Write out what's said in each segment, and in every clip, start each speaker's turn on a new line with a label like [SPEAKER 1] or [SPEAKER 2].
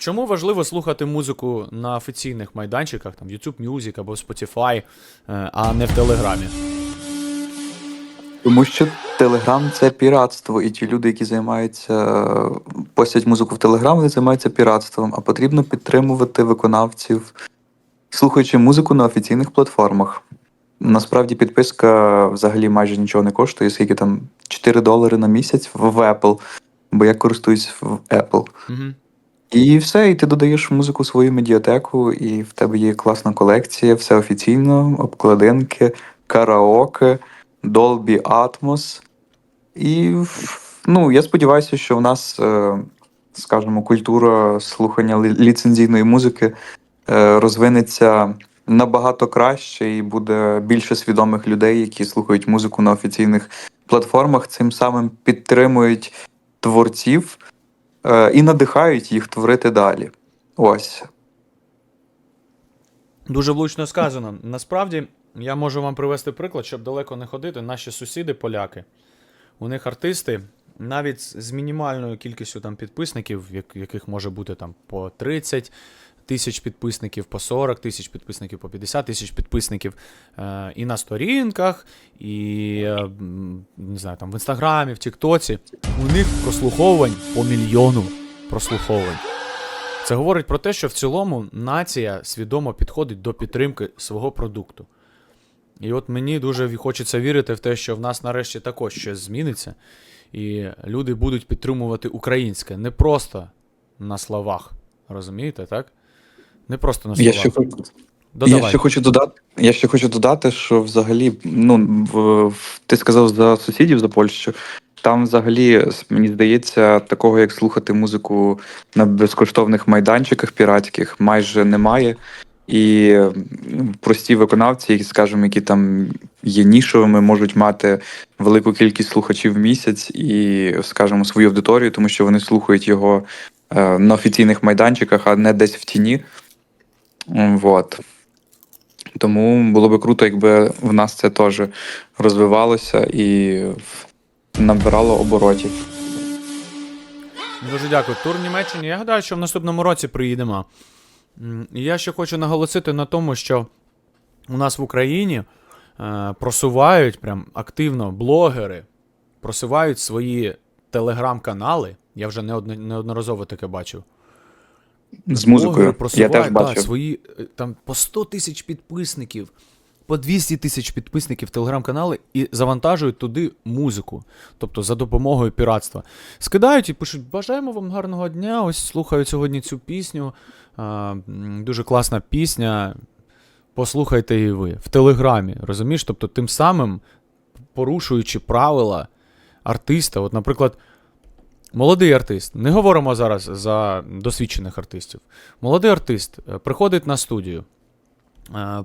[SPEAKER 1] Чому важливо слухати музику на офіційних майданчиках, там YouTube Music або Spotify, е, а не в Телеграмі?
[SPEAKER 2] Тому що Телеграм це піратство, і ті люди, які займаються, постять музику в Телеграм, вони займаються піратством, а потрібно підтримувати виконавців, слухаючи музику на офіційних платформах. Насправді підписка взагалі майже нічого не коштує, скільки там 4 долари на місяць в в Apple, бо я користуюсь в Apple.
[SPEAKER 1] Угу.
[SPEAKER 2] І все, і ти додаєш музику свою медіатеку, і в тебе є класна колекція, все офіційно, обкладинки, караоке, Dolby Atmos. І ну, я сподіваюся, що в нас, е, скажімо, культура слухання ліцензійної музики е, розвинеться набагато краще і буде більше свідомих людей, які слухають музику на офіційних платформах, цим самим підтримують творців і надихають їх творити далі. Ось.
[SPEAKER 1] Дуже влучно сказано. Насправді, я можу вам привести приклад, щоб далеко не ходити. Наші сусіди, поляки, у них артисти навіть з з мінімальною кількістю там підписників, яких може бути там по 30 тисяч підписників, по 40 тисяч підписників, по 50 тисяч підписників е, і на сторінках, і е, не знаю, там в інстаграмі, в Тіктоці. У них прослуховувань по мільйону прослуховувань. Це говорить про те, що в цілому нація свідомо підходить до підтримки свого продукту. І от мені дуже хочеться вірити в те, що в нас нарешті також щось зміниться, і люди будуть підтримувати українське не просто на словах. Розумієте, так? Не просто на
[SPEAKER 2] Я
[SPEAKER 1] словах.
[SPEAKER 2] ще, хочу-
[SPEAKER 1] Додавай.
[SPEAKER 2] я ще хочу додати, я ще хочу додати, що взагалі, ну, в, в- ти сказав за сусідів за Польщу. Там взагалі, мені здається, такого як слухати музику на безкоштовних майданчиках піратських майже немає. І прості виконавці, які, скажімо, які там є нішовими, можуть мати велику кількість слухачів в місяць і, скажімо, свою аудиторію, тому що вони слухають його е, на офіційних майданчиках, а не десь в тіні. Вот. Тому було би круто, якби в нас це теж розвивалося і набирало оборотів.
[SPEAKER 1] Дуже дякую. Тур в Німеччині. Я гадаю, що в наступному році приїдемо. Я ще хочу наголосити на тому, що у нас в Україні е, просувають прям активно блогери, просувають свої телеграм-канали. Я вже неодноразово таке бачив.
[SPEAKER 2] З музикою. Я теж бачив.
[SPEAKER 1] свої е, там по 100 тисяч підписників, по 200 тисяч підписників телеграм-канали і завантажують туди музику, тобто за допомогою піратства. Скидають і пишуть: бажаємо вам гарного дня. Ось слухаю сьогодні цю пісню. А, дуже класна пісня. Послухайте її ви в Телеграмі, розумієш? Тобто, тим самим порушуючи правила артиста, от, наприклад. Молодий артист, не говоримо зараз за досвідчених артистів. Молодий артист е, приходить на студію, е,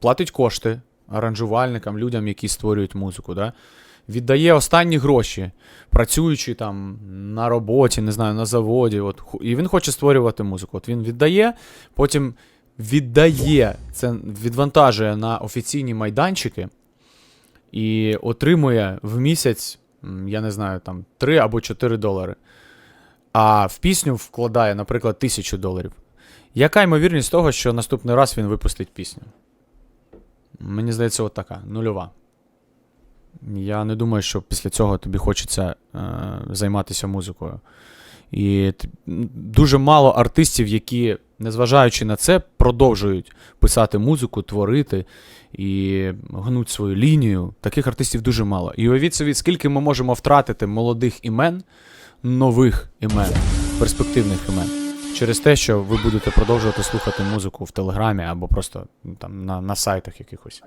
[SPEAKER 1] платить кошти аранжувальникам, людям, які створюють музику, да? віддає останні гроші, працюючи там на роботі, не знаю, на заводі. От, і він хоче створювати музику. От він віддає, потім віддає, це відвантажує на офіційні майданчики і отримує в місяць, я не знаю, там 3 або 4 долари. А в пісню вкладає, наприклад, 1000 доларів. Яка ймовірність того, що наступний раз він випустить пісню? Мені здається, от така, нульова. Я не думаю, що після цього тобі хочеться е, займатися музикою. І дуже мало артистів, які, незважаючи на це, продовжують писати музику, творити і гнуть свою лінію. Таких артистів дуже мало. І уявіть собі, скільки ми можемо втратити молодих імен, нових імен, перспективних імен. Через те, що ви будете продовжувати слухати музику в Телеграмі або просто ну, там на, на сайтах якихось.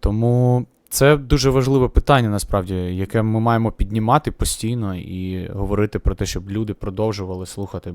[SPEAKER 1] Тому це дуже важливе питання, насправді, яке ми маємо піднімати постійно і говорити про те, щоб люди продовжували слухати